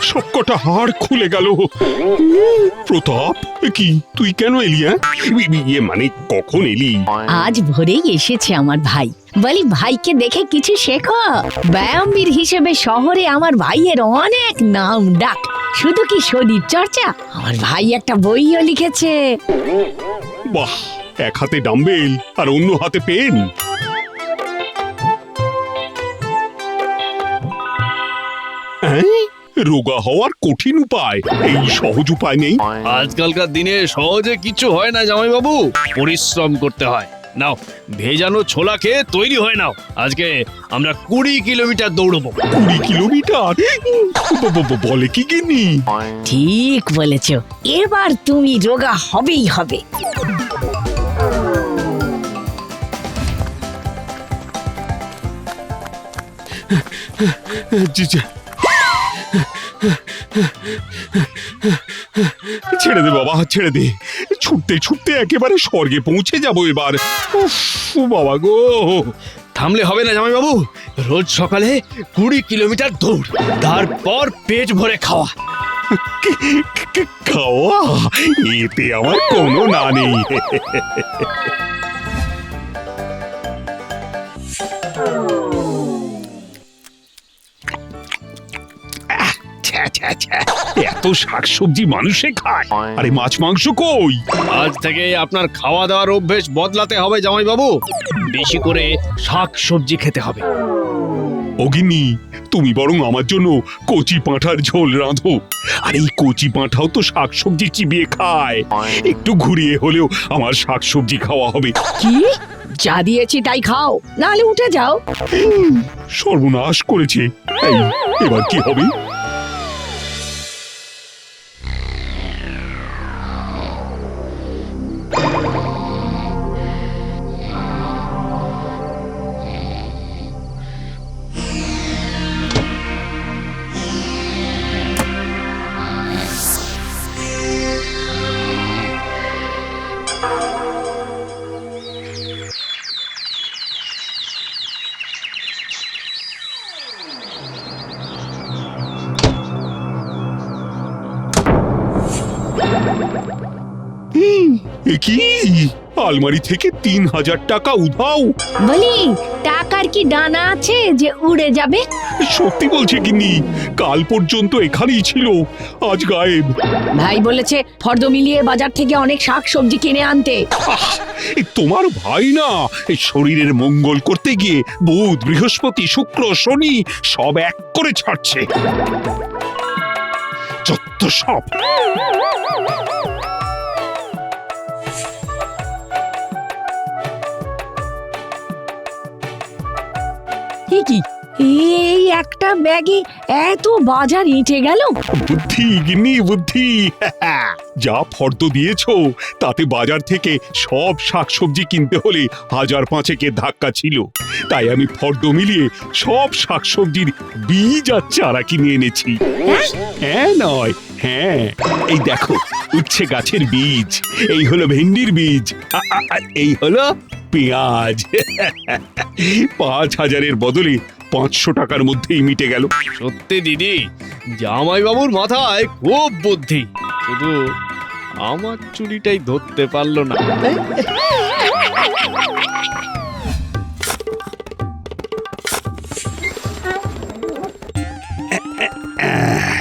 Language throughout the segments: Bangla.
সবকটা হাড় খুলে গেল। প্রতাপ কি? তুই কেন এলি হ্যাঁ? ইয়ে মানে কখন এলি? আজ ভোরেই এসেছে আমার ভাই। বলি ভাইকে দেখে কিছু শেখো? ব্যায়ামবীর হিসেবে শহরে আমার ভাইয়ের অনেক নাম ডাক। শুধু কি শরীর চর্চা? আমার ভাই একটা বইও লিখেছে। বাহ এক হাতে ডাম্বেল আর অন্য হাতে পেন। হ্যাঁ? রোগা হওয়ার কঠিন উপায়। এই সহজ উপায় নেই। আজকালকার দিনে সহজে কিছু হয় না জামাইবাবু। পরিশ্রম করতে হয়। নাও ভেজানো ছোলা খেয়ে তৈরি হয় নাও। আজকে আমরা কুড়ি কিলোমিটার দৌড়বো। কুড়ি কিলোমিটার? বলে কি গিনি ঠিক বলেছ। এবার তুমি রোগা হবেই হবে। জি, জি। ছেড়ে দে বাবা ছেড়ে দে। ছুটতে ছুটতে একেবারে স্বর্গে পৌঁছে যাব এবার। উফ, বাবা গো। থামলে হবে না জামাইবাবু। রোজ সকালে কুড়ি কিলোমিটার দৌড় তারপর পেট ভরে খাওয়া। খাওয়া? এতে আমার কোনো না নেই। ছ্যা, ছ্যা, ছ্যা। এত শাকসবজি মানুষে খায়। আরে মাছ মাংস কই? আজ থেকে আপনার খাওয়া দাওয়ার অভ্যেস বদলাতে হবে জামাইবাবু। বেশি করে শাক সবজি খেতে হবে। অগিনি তুমি বরং আমার জন্য কচি পাঁঠার ঝোল রাঁধো। আর এই কচি পাঁঠাও তো শাকসবজি চিবিয়ে খায়। একটু ঘুরিয়ে হলেও আমার শাকসবজি খাওয়া হবে। কি? যা দিয়েছি তাই খাও নাহলে উঠে যাও। সর্বনাশ করেছে। এই এবার কি হবে? কি? আলমারি থেকে তিন হাজার টাকা উধাও। বলি টাকার কি ডানা আছে যে উড়ে যাবে? সত্যি বলছে গিন্নি কাল পর্যন্ত এখানেই ছিল আজ গায়েব। ভাই বলেছে ফর্দ মিলিয়ে বাজার থেকে অনেক শাক সবজি কিনে আনতে। আহ, এ তোমার ভাই না এই শরীরের মঙ্গল করতে গিয়ে বুধ বৃহস্পতি শুক্র শনি সব এক করে ছাড়ছে। যত সব। এ কি? এই একটা ব্যাগে এত বাজার ইঁটে গেল। বুদ্ধি গিন্নি বুদ্ধি। যা ফর্দ দিয়েছ তাতে বাজার থেকে সব শাকসবজি কিনতে হলে হাজার পাঁচেকের ধাক্কা ছিল। তাই আমি ফর্দ মিলিয়ে সব শাকসবজির বীজ আর চারা কিনে এনেছি। হ্যাঁ? নয় হ্যাঁ এই দেখো উচ্ছে গাছের বীজ এই হলো ভেন্ডির বীজ এই হলো পেঁয়াজ। পাঁচ হাজারের বদলে পাঁচশো টাকার মধ্যেই মিটে গেল। সত্যি দিদি জামাইবাবুর মাথায় খুব বুদ্ধি। শুধু আমার চুরিটাই ধরতে পারল না।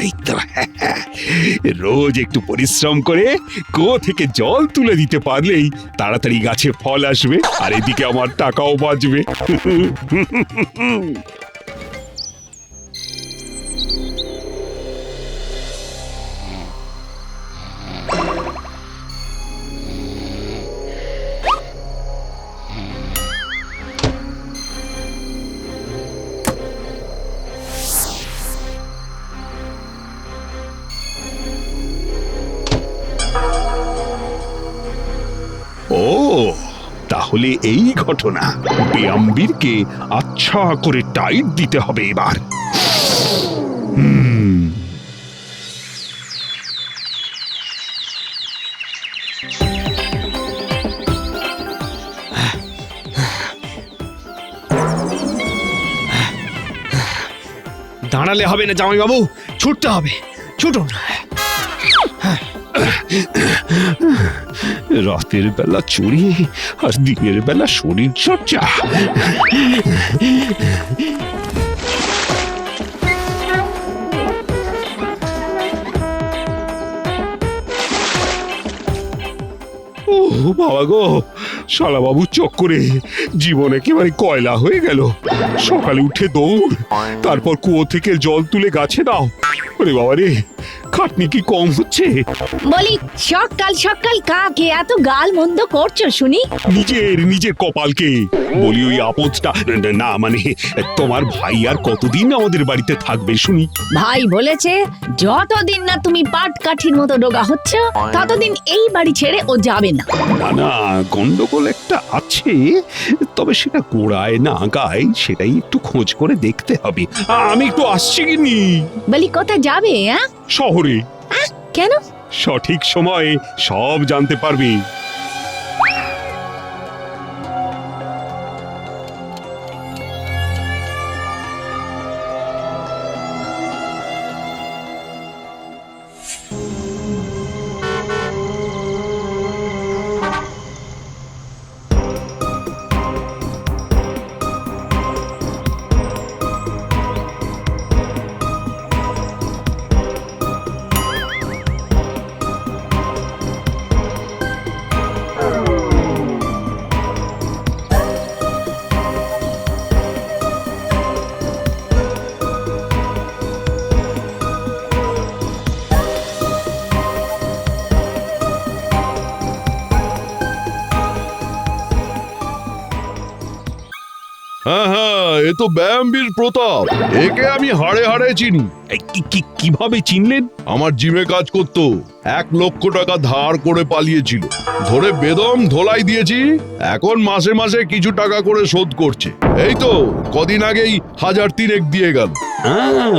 এই তো রোজ একটু পরিশ্রম করে কুয়ো থেকে জল তুলে দিতে পারলেই তাড়াতাড়ি গাছে ফল আসবে আর এদিকে আমার টাকাও বাঁচবে। তাহলে এই ঘটনা। বেয়াম্বিরকে আচ্ছা করে টাইট দিতে হবে এবার। হুম। দাঁড়ালে হবে না জামাই বাবু ছুটতে হবে। ছুটুন রাতের বেলা চুরি আর দিনের বেলা শরীর চর্চা। বাবা গো, শালাবাবু চক্করে জীবন একেবারে কয়লা হয়ে গেল। সকালে উঠে দৌড়, তারপর কুয়ো থেকে জল তুলে গাছে দাও। ওরে বাবা রে খাটনি কি কম হচ্ছে? বলি সকাল সকাল কাকে এত গাল মন্দ করছ শুনি? নিজের নিজের কপালকে। বলি ওই আপদটা না মানে তোমার ভাই আর কতদিন আমাদের বাড়িতে থাকবে শুনি? ভাই বলেছে যতদিন না তুমি পাট কাঠির মতো ডোগা হচ্ছ ততদিন এই বাড়ি ছেড়ে ও যাবে না। না না গন্ডগোল একটা আছে তবে সেটা গোড়ায় না গায় সেটাই একটু খোঁজ করে দেখতে হবে। আমি একটু আসছি কিনি বলি কোথায় যাবে হ্যাঁ শহরে। কেন? সঠিক সময়ে সব জানতে পারবে। হ্যাঁ হ্যাঁ এ তো ব্যায়ামবীর প্রতাপ। একে আমি হাড়ে হাড়ে চিনি। কি- কি- কীভাবে চিনলেন? আমার জিমে কাজ করত। এক লক্ষ টাকা ধার করে পালিয়েছিল। ধরে বেদম ধোলাই দিয়েছি। এখন মাসে মাসে কিছু টাকা করে শোধ করছে। এই তো কদিন আগেই হাজার তিনেক দিয়ে গেল। আহ,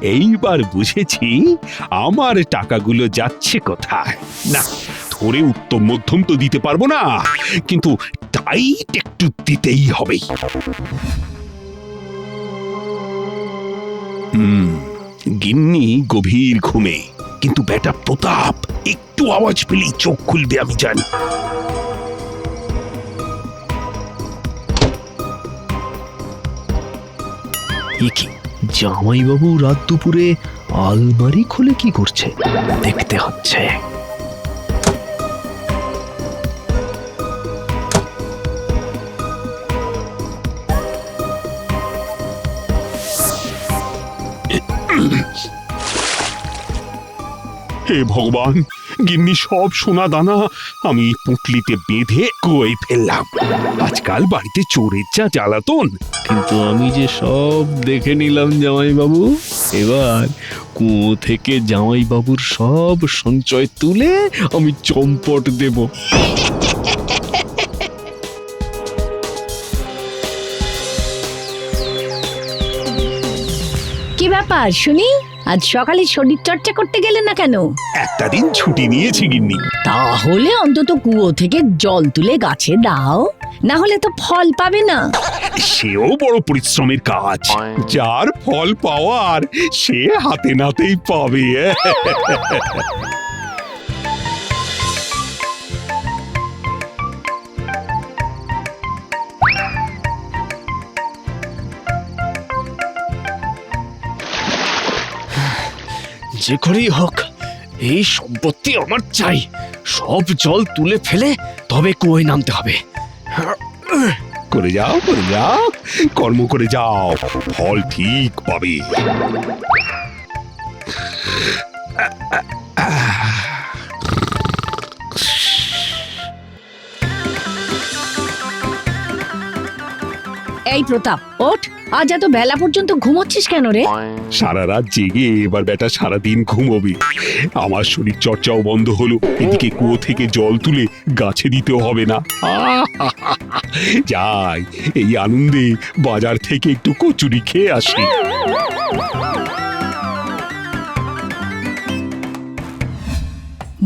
এইবার বুঝেছি আমার টাকাগুলো যাচ্ছে কোথায়। না ধরে উত্তম মধ্যম তো দিতে পারব না। কিন্তু টাইট একটু দিতেই হবে। হুম, গিন্নি গভীর ঘুমে। কিন্তু বেটা প্রতাপ, একটু আওয়াজ পেলেই চোখ খুলবে, আমি জানি। কি জামাইবাবু রাত দুপুরে আলমারি খুলে কি করছে? দেখতে হচ্ছে। হে ভগবান গিন্নি সব সোনা দানা আমি পুঁটলিতে বেঁধে কুয়োয় ফেললাম। আজকাল বাড়িতে চোরের যা জ্বালাতন। কিন্তু আমি যে সব দেখে নিলাম জামাইবাবু এবার কুয়ো থেকে জামাইবাবুর সব সঞ্চয় তুলে আমি চম্পট দেব। কি ব্যাপার শুনি? আজ সকালে শরীর চর্চা করতে গেলে না কেন? একটা দিন ছুটি নিয়েছি গিন্নি। তাহলে অন্তত কুয়ো থেকে জল তুলে গাছে দাও না হলে তো ফল পাবে না। সেও বড় পরিশ্রমের কাজ। যার ফল পাওয়ার সে হাতে নাতেই পাবে। যে করেই হোক, এই সম্পত্তি আমার চাই। সব জল তুলে ফেলে তবে কুয়োয় নামতে হবে। করে যাও করে যাও, কর্ম করে যাও, ফল ঠিক পাবে। এই প্রতাপ ওঠ। আজ এত বেলা পর্যন্ত ঘুমোচ্ছিস কেন রে? সারা রাত জেগে এবার বেটা সারাদিন ঘুমোবে। আমার শরীর চর্চাও বন্ধ হলো। এদিকে কুয়ো থেকে জল তুলে গাছে দিতেও হবে না। যাই এই আনন্দে বাজার থেকে একটু কচুরি খেয়ে আসি।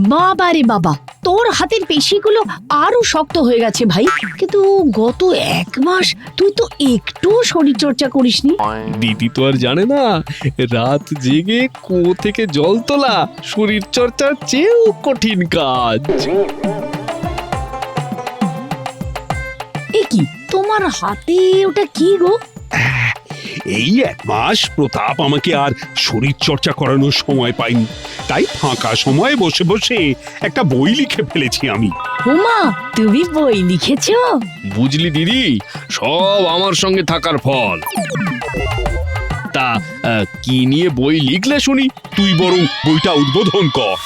বাবা রে বাবা তোর হাতের পেশিগুলো আরও শক্ত হয়ে গেছে ভাই। কিন্তু গত এক মাস তুই তো একটু শরীর চর্চা করিসনি। দিদি তো আর জানে না রাত জেগে কুয়ো থেকে জল তোলা শরীর চর্চার চেয়েও কঠিন কাজ। এ কি তোমার হাতে ওটা কি গো? এই এক মাস প্রতাপ আমাকে আর শরীর চর্চা করানোর সময় পাইনি। তাই ফাঁকা সময়ে বসে বসে একটা বই লিখে ফেলেছি আমি। উমা তুমি বই লিখেছো? বুঝলি দিদি সব আমার সঙ্গে থাকার ফল। তা আহ, কি নিয়ে বই লিখলে শুনি? তুই বরং বইটা উদ্বোধন কর।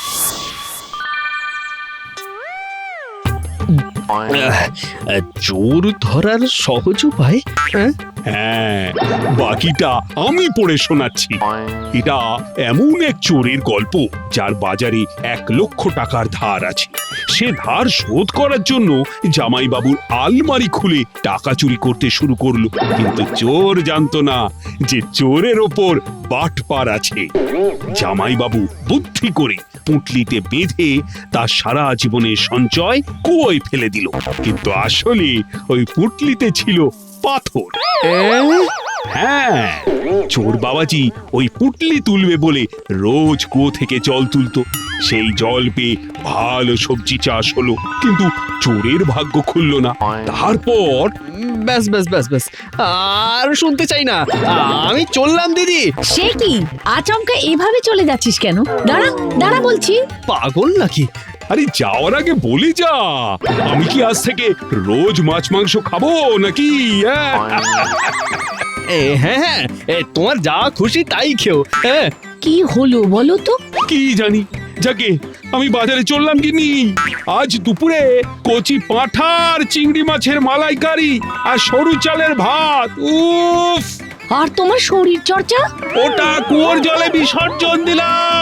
আহ, আহ, চোর ধরার সহজ উপায় হ্যাঁ? হ্যাঁ বাকিটা আমি পড়ে শোনাচ্ছি। এটা এমন এক চোরের গল্প, যার বাজারে এক লক্ষ টাকার ধার আছে। সে ধার শোধ করার জন্য জামাইবাবুর আলমারি খুলে টাকা চুরি করতে শুরু করল। কিন্তু চোর জানতো না যে চোরের ওপর বাটপার আছে। জামাইবাবু বুদ্ধি করে পুঁটলিতে বেঁধে তার সারা জীবনের সঞ্চয় কুয়োয় ফেলে দিল। কিন্তু আসলে ওই পুঁটলিতে ছিল পাথর। হ্যাঁ চোর বাবাজি ওই পুটলি তুলবে বলে রোজ কুয়ো থেকে জল তুলতো। সেই জল পেয়ে ভালো সবজি চাষ হলো। কিন্তু চোরের ভাগ্য খুললো না। তারপর ব্যাস ব্যাস ব্যাস ব্যাস। আর শুনতে চাই না। আমি চললাম দিদি। সে কি? আচমকা এভাবে চলে যাচ্ছিস কেন? দাঁড়া দাঁড়া বলছি। পাগল নাকি? আরে যাওয়ার আগে বলে যা। আমি কি আজ থেকে রোজ মাছ মাংস খাব নাকি? হ্যাঁ? হ্যাঁ হ্যাঁ তোমার যা খুশি তাই খেও হ্যাঁ। কি হলো বলো তো? কি জানি যাকে আমি বাজারে চললাম কি নি আজ দুপুরে কচি পাঁঠার চিংড়ি মাছের মালাইকারি আর সরু চালের ভাত উফ। আর তোমার শরীর চর্চা ওটা কুয়োর জলে বিসর্জন দিলাম।